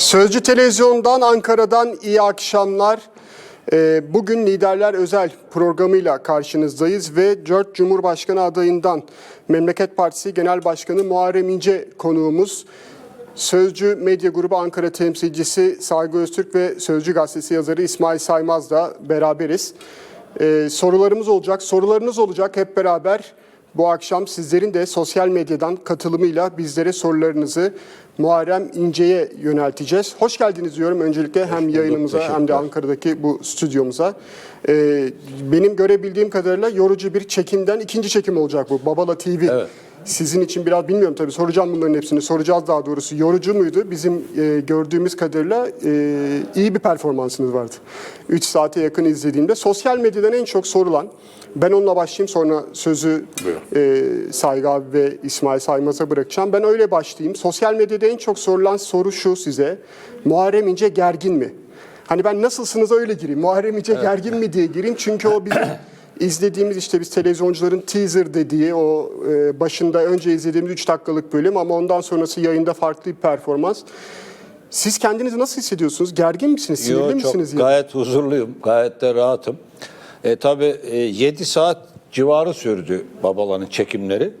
Sözcü Televizyon'dan Ankara'dan iyi akşamlar. Ee, Bugün Liderler Özel programıyla karşınızdayız ve 4 Cumhurbaşkanı adayından Memleket Partisi Genel Başkanı Muharrem İnce konuğumuz. Sözcü Medya Grubu Ankara temsilcisi Saygı Öztürk ve Sözcü Gazetesi yazarı İsmail Saymaz'la beraberiz. Ee, sorularımız olacak, sorularınız olacak hep beraber. Bu akşam sizlerin de sosyal medyadan katılımıyla bizlere sorularınızı Muharrem İnce'ye yönelteceğiz. Hoş geldiniz diyorum öncelikle hem yayınımıza hem de. Ankara'daki bu stüdyomuza. Ee, benim görebildiğim kadarıyla yorucu bir çekimden ikinci çekim olacak bu. Babala TV. Evet. Sizin için biraz bilmiyorum tabii soracağım bunların hepsini. Soracağız daha doğrusu. Yorucu muydu? Bizim e, gördüğümüz kadarıyla e, iyi bir performansınız vardı. 3 saate yakın izlediğimde. Sosyal medyadan en çok sorulan, ben onunla başlayayım sonra sözü e, Saygı abi ve İsmail Saymaz'a bırakacağım. Ben öyle başlayayım. Sosyal medyada en çok sorulan soru şu size. Muharrem İnce gergin mi? Hani ben nasılsınız öyle gireyim. Muharrem İnce gergin mi diye gireyim. Çünkü o bizim izlediğimiz işte biz televizyoncuların teaser dediği o e, başında önce izlediğimiz 3 dakikalık bölüm ama ondan sonrası yayında farklı bir performans. Siz kendinizi nasıl hissediyorsunuz? Gergin misiniz? Sinirli Yo, çok misiniz? gayet huzurluyum, gayet de rahatım. E, tabii e, 7 saat civarı sürdü Babalan'ın çekimleri.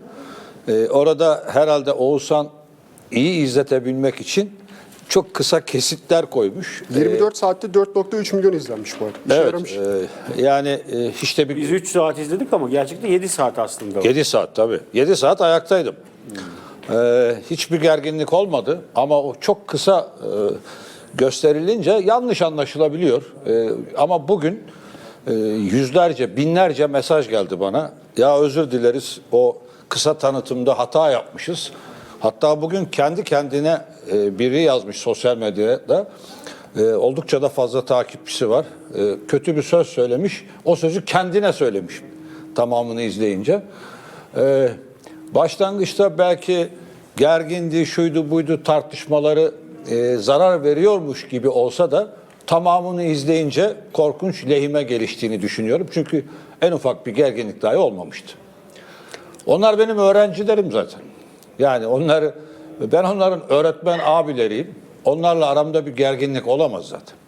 E, orada herhalde Oğuzhan iyi izletebilmek için çok kısa kesitler koymuş. E, 24 saatte 4.3 milyon izlenmiş bu arada. İşe evet, yaramış. e, yani e, hiç de bir Biz 3 saat izledik ama gerçekten 7 saat aslında. o. 7 saat tabii. 7 saat ayaktaydım. Ee, hiçbir gerginlik olmadı ama o çok kısa e, gösterilince yanlış anlaşılabiliyor. Ee, ama bugün e, yüzlerce, binlerce mesaj geldi bana. Ya özür dileriz o kısa tanıtımda hata yapmışız. Hatta bugün kendi kendine e, biri yazmış sosyal medyada. E, oldukça da fazla takipçisi var. E, kötü bir söz söylemiş. O sözü kendine söylemiş tamamını izleyince. Ee, başlangıçta belki gergindi, şuydu buydu tartışmaları e, zarar veriyormuş gibi olsa da tamamını izleyince korkunç lehime geliştiğini düşünüyorum. Çünkü en ufak bir gerginlik dahi olmamıştı. Onlar benim öğrencilerim zaten. Yani onları ben onların öğretmen abileriyim. Onlarla aramda bir gerginlik olamaz zaten.